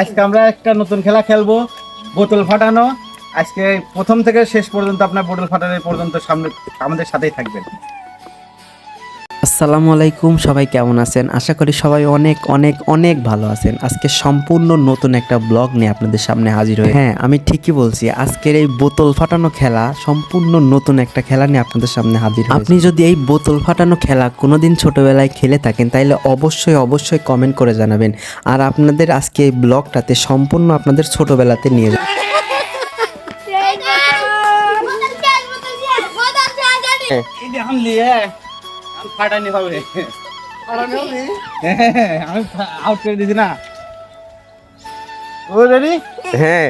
আজকে আমরা একটা নতুন খেলা খেলব, বোতল ফাটানো। আজকে প্রথম থেকে শেষ পর্যন্ত আপনার বোতল ফাটানো পর্যন্ত সামনে আমাদের সাথেই থাকবেন। আসসালামু আলাইকুম সবাই কেমন আছেন? আশা করি সবাই অনেক অনেক অনেক ভালো আছেন। আজকে সম্পূর্ণ নতুন একটা ব্লগ নিয়ে আপনাদের সামনে হাজির হয়ে হ্যাঁ আমি ঠিকই বলছি আজকের এই বোতল ফাটানো খেলা সম্পূর্ণ নতুন একটা খেলা নিয়ে আপনাদের সামনে হাজির আপনি যদি এই বোতল ফাটানো খেলা কোনোদিন ছোটবেলায় খেলে থাকেন তাহলে অবশ্যই অবশ্যই কমেন্ট করে জানাবেন। আর আপনাদের আজকে এই ব্লগটাতে সম্পূর্ণ আপনাদের ছোটবেলাতে নিয়ে যাবে। এখন নিয়ে আমি ফাটানি হবে। আমি আউট করে দিয়েছি না। ও রেডি হ্যাঁ।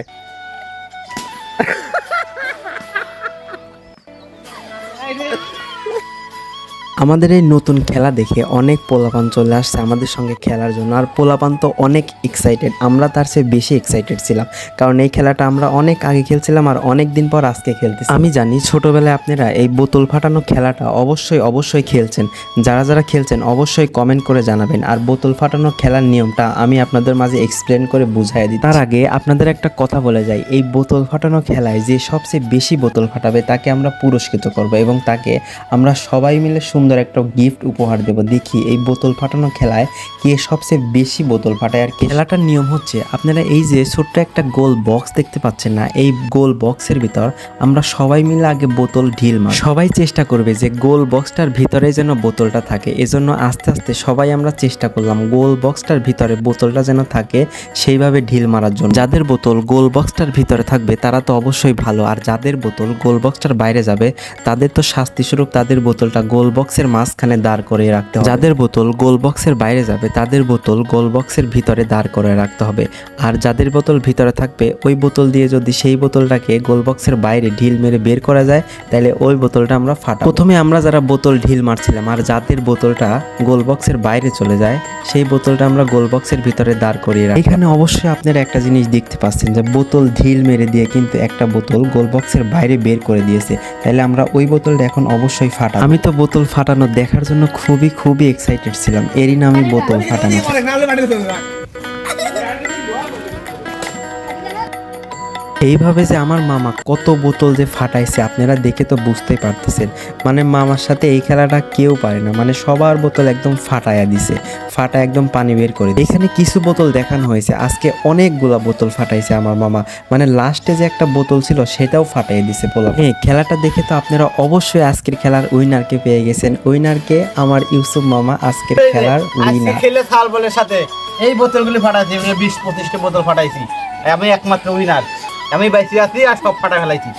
আমাদের এই নতুন খেলা দেখে অনেক পোলাপান চলে আসছে আমাদের সঙ্গে খেলার জন্য। আর পোলাপান তো অনেক এক্সাইটেড আমরা তার চেয়ে বেশি এক্সাইটেড ছিলাম। কারণ এই খেলাটা আমরা অনেক আগে খেলছিলাম আর অনেক দিন পর আজকে খেলতেছি। আমি জানি ছোটবেলায় আপনারা এই বোতল ফাটানো খেলাটা অবশ্যই অবশ্যই খেলছেন। যারা যারা খেলছেন অবশ্যই কমেন্ট করে জানাবেন। আর বোতল ফাটানো খেলার নিয়মটা আমি আপনাদের মাঝে এক্সপ্লেন করে বুঝাই দিই তার আগে আপনাদের একটা কথা বলে যাই। এই বোতল ফাটানো খেলায় যে সবচেয়ে বেশি বোতল ফাটাবে তাকে আমরা পুরস্কৃত করব এবং তাকে আমরা সবাই মিলে সুন্দর একটা গিফট উপহার দেব। দেখি, এই বোতল ফাটানো খেলায় কে সবচেয়ে বেশি বোতল ফাটায় আর খেলাটার নিয়ম হচ্ছে, আপনারা এই যে ছোট্ট একটা গোল বক্স দেখতে পাচ্ছেন না, এই গোল বক্সের ভিতর আমরা সবাই মিলে আগে বোতল ঢিল মার সবাই চেষ্টা করবে যে গোল বক্সটার ভিতরে যেন বোতলটা থাকে, এজন্য আস্তে আস্তে সবাই আমরা চেষ্টা করলাম গোল বক্সটার ভিতরে বোতলটা যেন থাকে, সেইভাবে ঢিল মারার জন্য। যাদের বোতল গোল বক্সটার ভিতরে থাকবে, তারা তো অবশ্যই ভালো, আর যাদের বোতল গোল বক্সটার বাইরে যাবে, তাদের তো শাস্তি স্বরূপ তাদের বোতলটা গোল বক্সের মাঝখানে দাঁড় করিয়ে রাখতে হবে। যাদের বোতল গোল বক্সের বাইরে যাবে, তাদের বোতল গোল বক্সের ভিতরে দাঁড় করে রাখতে হবে। আর যাদের বোতল ভিতরে থাকবে, ওই বোতল দিয়ে যদি সেই বোতলটাকে গোল বক্সের বাইরে ঢিল মেরে বের করা যায়, তাহলে ওই বোতলটা আমরা ফাটা প্রথমে আমরা যারা বোতল ঢিল মারছিলাম, আর যাদের বোতলটা গোল বক্সের বাইরে চলে যায়, সেই বোতলটা আমরা গোল বক্সের ভিতরে দাঁড় করিয়ে রাখি। এখানে অবশ্যই আপনারা একটা জিনিস দেখতে পাচ্ছেন যে, বোতল ঢিল মেরে দিয়ে কিন্তু একটা বোতল গোল বক্সের বাইরে বের করে দিয়েছে। তাহলে আমরা ওই বোতলটা এখন অবশ্যই ফাটা আমি তো বোতল ফাটানো দেখার জন্য খুবই খুবই এক্সাইটেড ছিলাম এরই নামই বোতল ফাটানো এইভাবে যে আমার মামা কত বোতল যে ফাটাইছে আপনারা দেখে তো বুঝতেই পারতেছেন। মানে মামার সাথে এই খেলাটা কেউ পারে না। মানে সবার বোতল একদম ফাটাইয়া দিছে। ফাটা একদম পানি বের করে এখানে কিছু বোতল দেখানো হয়েছে। আজকে অনেকগুলা বোতল ফাটাইছে আমার মামা। মানে লাস্টে যে একটা বোতল ছিল সেটাও ফাটাই দিছে পোলা হ্যাঁ খেলাটা দেখে তো আপনারা অবশ্যই আজকের খেলার উইনারকে পেয়ে গেছেন। উইনারকে আমার ইউসুফ মামা আজকের খেলার উইনার। খেলে সাল বলের সাথে এই বোতলগুলি ফাটাইছি বিশ পঁচিশটা বোতল ফাটাইছি। আমি একমাত্র উইনার। আমি বাইসি আছি আর সব ফাটা ফেলাইছি।